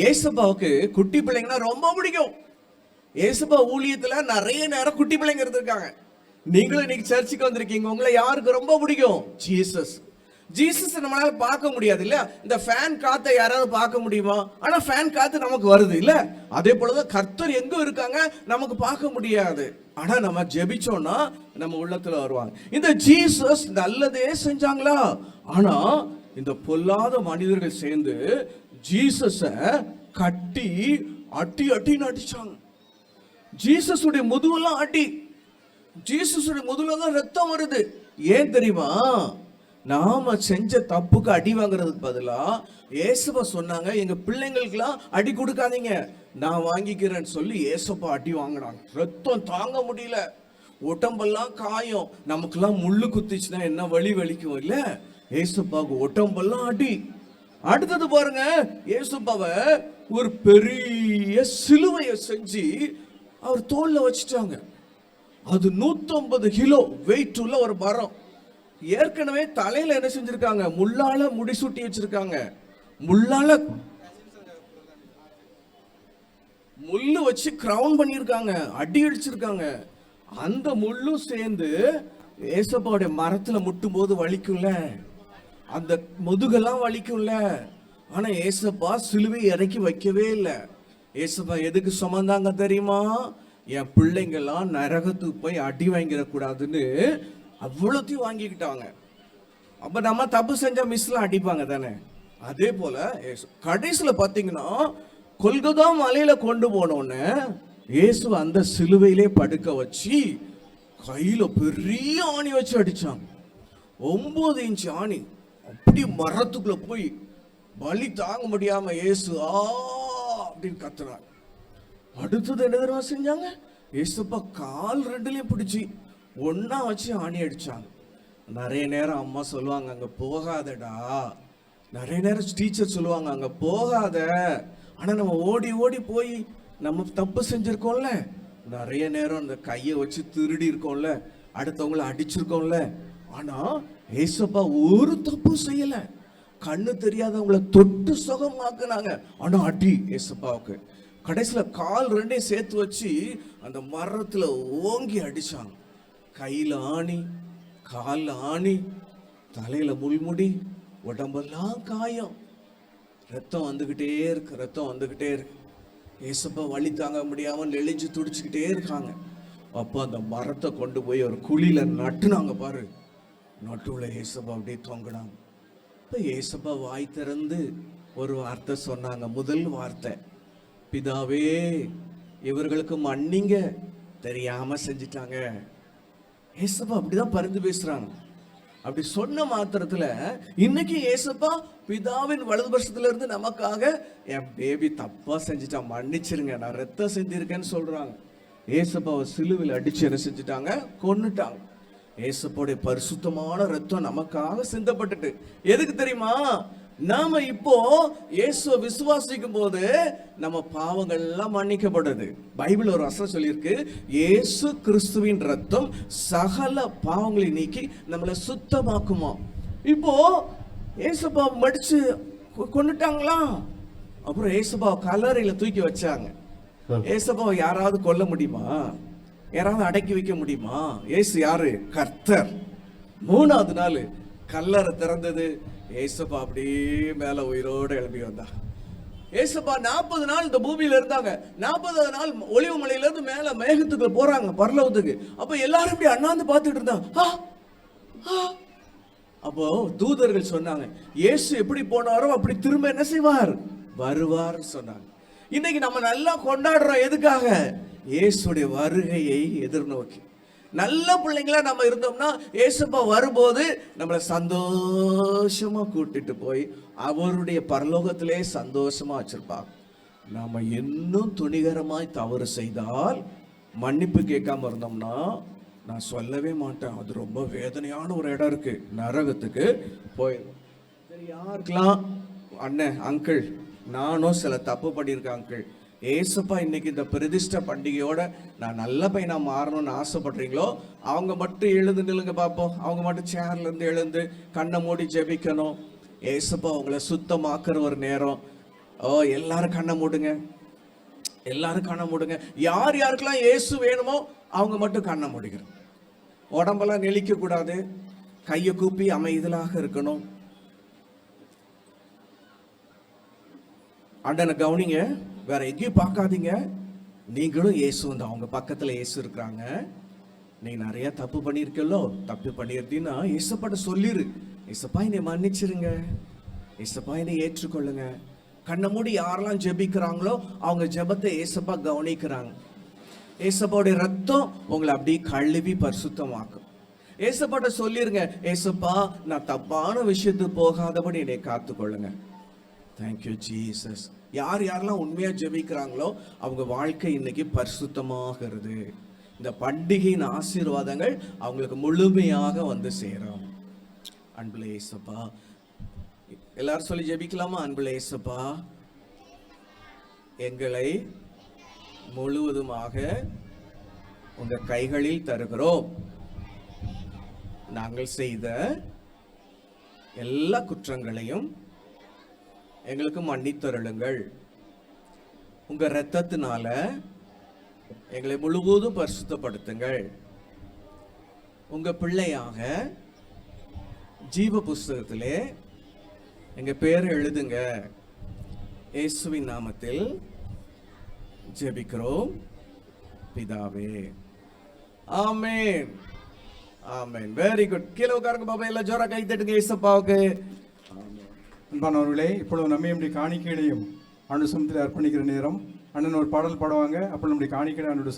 ஏசப்பாவுக்கு குட்டி பிள்ளைங்கன்னா ரொம்ப பிடிக்கும். ஏசப்பா ஊழியத்துல நிறைய நேரம் குட்டி பிள்ளைங்க இருந்திருக்காங்க. நீங்களும் இன்னைக்கு சர்ச்சுக்கு வந்திருக்கீங்க. உங்களை யாருக்கு ரொம்ப பிடிக்கும்? ஜீசஸ். ஜீசஸ் நம்மளால பார்க்க முடியாது இல்ல? இந்த ஃபேன் காத்த யாராவது பார்க்க முடியுமா? ஆனா ஃபேன் காத்து நமக்கு வருது இல்ல? அதே போலதான் கர்த்தர் எங்க இருக்காங்க நமக்கு பார்க்க முடியாது. ஆனா நம்ம ஜெபிச்சோம்னா நம்ம உள்ளத்துல வருவாங்க. இந்த ஜீசஸ் நல்லதே செஞ்சாங்களா? ஆனா இந்த பொல்லாத மனிதர்கள் சேர்ந்து ஜீசஸ கட்டி அட்டி அட்டின்னு அடிச்சாங்க. ஜீசஸுடைய முதுவெல்லாம் அடி. ஜீசஸுடைய முதுவில் தான் ரத்தம் வருது. ஏன் தெரியுமா? நாம செஞ்ச தப்புக்கு அடி வாங்குறதுக்கு பதிலா ஏசப்பா சொன்னாங்க எங்க பிள்ளைங்களுக்கெல்லாம் அடி கொடுக்காதீங்க. நான் வாங்கிக்கிறேன்னு சொல்லி ஏசப்பா அடி வாங்கினாங்க ரத்தம் தாங்க முடியல. உடம்பெல்லாம் காயம். நமக்கெல்லாம் முள்ளு குத்திச்சுன்னா என்ன வலி வலிக்கும் இல்ல? ஏசப்பாவுக்கு உடம்பெல்லாம் அடி. அடுத்தது பாருங்க ஏசப்பாவை ஒரு பெரிய சிலுவையை செஞ்சு அவர் தோல்ல வச்சுட்டாங்க. அது 150 கிலோ வெயிட் உள்ள ஒரு மரம். ஏற்கனவே தலையில என்ன செஞ்சிருக்காங்க? முள்ளால முடிசூட்டி வச்சிருக்காங்க. முள்ளால முள்ளு வச்சு கிரவுன் பண்ணியிருக்காங்க. அடி அடிச்சிருக்காங்க. அந்த முள்ளும் சேர்ந்து ஏசப்பாவுடைய மரத்துல முட்டும் போது வலிக்கும்ல. அந்த முதுகெல்லாம் வலிக்கும்ல. ஆனால் ஏசப்பா சிலுவை இறக்கி வைக்கவே இல்லை. ஏசப்பா எதுக்கு சுமந்தாங்க தெரியுமா? என் பிள்ளைங்கெல்லாம் நரகத்துக்கு போய் அடி வாங்கிடக்கூடாதுன்னு அவ்வளோத்தையும் வாங்கிக்கிட்டாங்க. அப்போ நம்ம தப்பு செஞ்சால் மிஸ்லாம் அடிப்பாங்க தானே? அதே போல் ஏசு கடைசியில் பார்த்தீங்கன்னா கொல்கதா மலையில் கொண்டு போனோன்னு இயேசு அந்த சிலுவையிலே படுக்க வச்சு கையில் பெரிய ஆணி வச்சு அடித்தாங்க ஒம்பது இன்ச்சு ஆணி. அப்படி மரத்துக்குள்ள போய் வலி தாங்க முடியாம ஏசு ஆ அப்படின்னு கத்துறாங்க. அடுத்தது என்ன தெரியுமா செஞ்சாங்க? ஏசுப்பா கால் ரெண்டுலயும் பிடிச்சி ஒன்னா வச்சு ஆணி அடிச்சாங்க. நிறைய நேரம் அம்மா சொல்லுவாங்க அங்க போகாதடா. நிறைய நேரம் டீச்சர் சொல்லுவாங்க அங்க போகாத. ஆனா நம்ம ஓடி ஓடி போய் நம்ம தப்பு செஞ்சிருக்கோம்ல. நிறைய நேரம் அந்த கையை வச்சு திருடி இருக்கோம்ல அடுத்தவங்கள அடிச்சிருக்கோம்ல. ஆனா ஏசப்பா ஒரு தப்பும் செய்யல. கண்ணு தெரியாதவங்கள தொட்டு சுகமாக்குனாங்க. ஆனா அடி ஏசப்பாவுக்கு. கடைசியில கால் ரெண்டையும் சேர்த்து வச்சு அந்த மரத்துல ஓங்கி அடிச்சாங்க. கையில ஆணி கால்ல ஆணி தலையில முள்முடி உடம்பெல்லாம் காயம். ரத்தம் வந்துகிட்டே இருக்கு ரத்தம் வந்துகிட்டே இருக்கு. ஏசப்பா வழி தாங்க முடியாம நெளிஞ்சு துடிச்சுக்கிட்டே இருக்காங்க. அப்போ அந்த மரத்தை கொண்டு போய் ஒரு குழியில நட்டுனாங்க பாரு. நட்டுள்ள ஏசப்பா அப்படியே தொங்கினாங்க. இப்போ ஏசப்பா வாய் திறந்து ஒரு வார்த்தை சொன்னாங்க முதல் வார்த்தை. பிதாவே இவர்களுக்கு மன்னிங்க தெரியாம செஞ்சிட்டாங்க. ஏசப்பா அப்படிதான் பரிந்து பேசுறாங்க. அப்படி சொன்ன மாத்திரத்துல இன்னைக்கு ஏசப்பா பிதாவின் வலது வருஷத்துல இருந்து நமக்காக என் பேபி தப்பா செஞ்சுட்டான் மன்னிச்சிருங்க நான் ரத்தம் செஞ்சிருக்கேன்னு சொல்றாங்க. ஏசப்பாவை சிலுவில் அடிச்சு என்ன செஞ்சுட்டாங்க? கொன்னுட்டாங்க. ஏசப்போடைய பரிசுத்தமான ரத்தம் நமக்காக சிந்தப்பட்டுட்டு. எதுக்கு தெரியுமா? நாம இப்போ இயேசுவை விசுவாசிக்கும் போது நம்ம பாவங்கள் எல்லாம் மன்னிக்கப்படுது. பைபிள் ஒரு வசனம் சொல்லியிருக்கு. இயேசு கிறிஸ்துவின் ரத்தம் சகல பாவங்களை நீக்கி நம்மளை சுத்தமாக்குமா? இப்போ ஏசப்பா மடிச்சு கொ- கொன்னுட்டாங்களா? அப்புறம் ஏசப்பா கல்லறையில தூக்கி வச்சாங்க. ஏசப்பாவை யாராவது கொல்ல முடியுமா? யாராவது அடக்கி வைக்க முடியுமா? ஏசு யாரு? கர்த்தர். மூணாவது நாள் கல்லறை திறந்தது. ஏசப்பா அப்படியே மேல உயிரோடு எழுப்பி வந்தா. ஏசப்பா நாற்பது நாள் இந்த பூமியில இருந்தாங்க. நாற்பதாவது நாள் ஒளிவு மலையில இருந்து மேல மேகத்துக்கு போறாங்க பரலவத்துக்கு அப்ப எல்லாரும் இப்படி அண்ணாந்து பார்த்துட்டு இருந்தாங்க ஆ, அப்போ தூதர்கள் சொன்னாங்க இயேசு எப்படி போனாரோ அப்படி திரும்ப என்ன செய்வார்? வருவார் சொன்னாங்க. இன்னைக்கு நம்ம நல்லா கொண்டாடுறோம் எதுக்காக? இயேசுடைய வருகையை எதிர்நோக்கி. நல்ல பிள்ளைங்களா நம்ம இருந்தோம்னா ஏசப்பா வரும்போது நம்மளை சந்தோஷமா கூட்டிட்டு போய் அவருடைய பரலோகத்திலே சந்தோஷமா வச்சிருப்பாங்க நாம இன்னும் துணிகரமாய் தவறு செய்தால் மன்னிப்பு கேட்காம இருந்தோம்னா நான் சொல்லவே மாட்டேன். அது ரொம்ப வேதனையான ஒரு இடம் இருக்கு. நரகத்துக்கு போயிடும் சரி யாருக்கெல்லாம்? அண்ணன் அங்கிள் நானும் சில தப்பு பண்ணியிருக்கேன் அங்கிள் ஏசப்பா இன்னைக்கு இந்த பிரதிஷ்ட பண்டிகையோட நான் நல்ல பையனாக மாறணும்னு ஆசைப்படுறீங்களோ அவங்க மட்டும் எழுந்து நில்லுங்க பார்ப்போம் அவங்க மட்டும் சேர்லேருந்து எழுந்து கண்ணை மூடி ஜெபிக்கணும். ஏசப்பா உங்களை சுத்தமாக்குற ஒரு நேரம். ஓ எல்லாரும் கண்ணை மூடுங்க. எல்லாரும் கண்ணை மூடுங்க. யார் யாருக்கெல்லாம் ஏசு வேணுமோ அவங்க மட்டும் கண்ணை மூடிக்கிறோம் உடம்பெல்லாம் நெளிக்க கூடாது. கையை கூப்பி அமைதலாக இருக்கணும். அண்ணனை கவனிங்க. வேற எங்கேயும் பார்க்காதீங்க. நீங்களும் இயேசு வந்து அவங்க பக்கத்துல இயேசு இருக்கிறாங்க. நீ நிறைய தப்பு பண்ணியிருக்கല്ലോ தப்பு பண்ணியிருந்தீங்கன்னா இசப்பாட்ட சொல்லிரு. இயேசப்பா என்னை மன்னிச்சிருங்க. இசப்பா என்னை ஏற்றுக்கொள்ளுங்க. கண்ணை மூடி யாரெல்லாம் ஜெபிக்கிறாங்களோ அவங்க ஜெபத்தை ஏசப்பா கவனிக்கிறாங்க. ஏசப்பாவுடைய ரத்தம் உங்களை அப்படியே கழுவி பரிசுத்தமாக்கும். ஏசப்பாட்ட சொல்லிருங்க ஏசப்பா நான் தப்பான விஷயத்துக்கு போகாதபடி என்னை காத்துக்கொள்ளுங்க. தேங்க்யூ ஜீசஸ் யார் யாரெல்லாம் உண்மையாக ஜெபிக்கிறாங்களோ அவங்க வாழ்க்கை இன்னைக்கு பரிசுத்தமாகிறது. இந்த பண்டிகையின் ஆசீர்வாதங்கள் அவங்களுக்கு முழுமையாக வந்து சேரும். அன்புல ஏசப்பா எல்லாரும் சொல்லி ஜெபிக்கலாமா? அன்புல ஏசப்பா எங்களை முழுவதுமாக உங்கள் கைகளில் தருகிறோம். நாங்கள் செய்த எல்லா குற்றங்களையும் எங்களுக்கு மன்னித்தருளுங்கள் உங்கள் இரத்தத்தினால எங்களை முழுவதும் பரிசுத்தப்படுத்துங்கள். உங்கள் பிள்ளையாக ஜீவ புஸ்தகத்திலே எங்கள் பேர் எழுதுங்க. இயேசுவின் நாமத்தில் ஜெபிக்கிறோம். பிதாவே. ஆமேன். ஆமேன். வெரி குட் கீழே உட்காருங்க பாபா. எல்லாம் ஜோரா கை தட்டுங்க. ஏசப்பாவுக்கு. அன்பானவர்களே இப்பொழுது நம்ம நம்முடைய காணிக்கையிலையும் அனுசமத்தில் அர்ப்பணிக்கிற நேரம். அண்ணன் ஒரு பாடல் பாடுவாங்க அப்போ நம்முடைய காணிக்கையில அண்ணோட